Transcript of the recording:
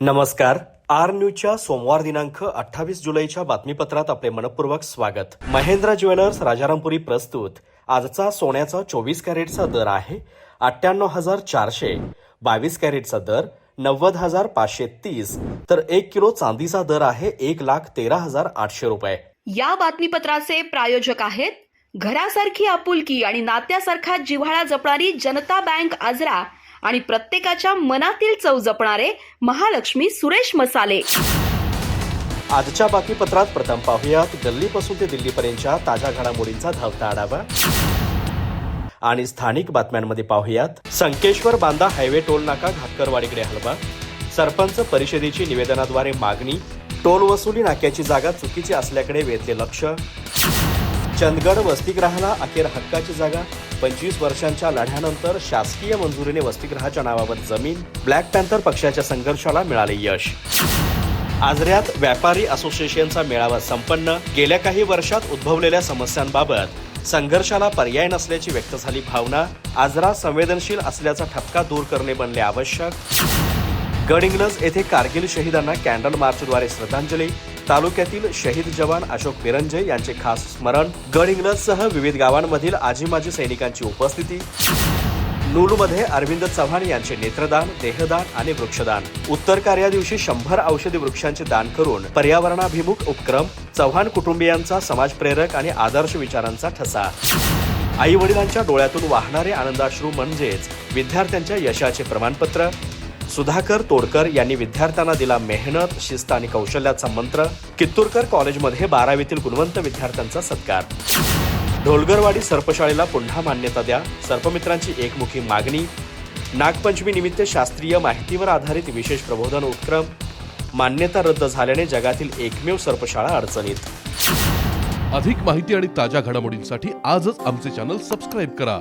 नमस्कार. आर न्यूजच्या सोमवार दिनांक अठ्ठावीस जुलैच्या बातमीपत्रात आपले मनपूर्वक स्वागत. महेंद्र ज्वेलर्स राजारामपुरी प्रस्तुत. आजचा सोन्याचा चोवीस कॅरेटचा दर आहे अठ्ठ्याण्णव हजार चारशे. बावीस कॅरेटचा दर नव्वद हजार पाचशे तीस. तर एक किलो चांदीचा दर आहे एक लाख तेरा हजार आठशे रुपये. या बातमीपत्राचे प्रायोजक आहेत घरासारखी आपुलकी आणि नात्यासारखा जिव्हाळा जपणारी जनता बँक आजरा आणि प्रत्येकाच्या मनातील चव जपणारे महालक्ष्मी सुरेश मसाले. आजच्या बातमीपत्रात प्रथम पाहुयात. गल्लीपासून ते दिल्लीपर्यंतच्या ताज्या घडामोडींचा धावता आढावा. आणि स्थानिक बातम्यांमध्ये पाहुयात. संकेश्वर बांदा हायवे टोल नाका घाटकरवाडीकडे हलवा. सरपंच परिषदेची निवेदनाद्वारे मागणी. टोल वसुली नाक्याची जागा चुकीची असल्याकडे वेधले लक्ष. चंदगड वसतिगृहाला अखेर हक्काची जागा. पंचवीस वर्षांच्या लढ्यानंतर शासकीय मंजुरीने वसतिगृहाच्या नावावर जमीन ब्लॅक पॅन्थर पक्षाच्या संघर्षाला मिळाले यश. आजऱ्यात व्यापारी असोसिएशनचा मेळावा संपन्न. गेल्या काही वर्षात उद्भवलेल्या समस्यांबाबत संघर्षाला पर्याय नसल्याची व्यक्त झाली भावना. आजरा संवेदनशील असल्याचा ठपका दूर करणे बनले आवश्यक. गडिंग्लज येथे कारगिल शहीदांना कॅन्डल मार्चद्वारे श्रद्धांजली. तालुक्यातील शहीद जवान अशोक बिरंजे यांचे खास स्मरण गडिंग्लजसह विविध गावांमधील आजी माजी सैनिकांची उपस्थिती. नूलमध्ये अरविंद चव्हाण यांचे नेत्रदान देहदान आणि वृक्षदान. उत्तर कार्या दिवशी शंभर औषधी वृक्षांचे दान करून पर्यावरणाभिमुख उपक्रम चव्हाण कुटुंबियांचा समाजप्रेरक आणि आदर्श विचारांचा ठसा. आई वडिलांच्या डोळ्यातून वाहणारे आनंदाश्रू म्हणजेच विद्यार्थ्यांच्या यशाचे प्रमाणपत्र सुधाकर तोडकर यांनी विद्यार्थ्यांना दिला मेहनत शिस्त आणि कौशल्याचा मंत्र कित्तूरकर कॉलेजमध्ये बारावीतील गुणवंत विद्यार्थ्यांचा सत्कार. ढोलगरवाडी सर्पशाळेला पुन्हा मान्यता द्या सर्पमित्रांची एकमुखी मागणी नागपंचमी निमित्त शास्त्रीय माहितीवर आधारित विशेष प्रबोधन उपक्रम मान्यता रद्द झाल्याने जगातील एकमेव सर्पशाळा अडचणीत. अधिक माहिती आणि ताज्या घडामोडींसाठी आजच आमचे चॅनल सबस्क्राईब करा.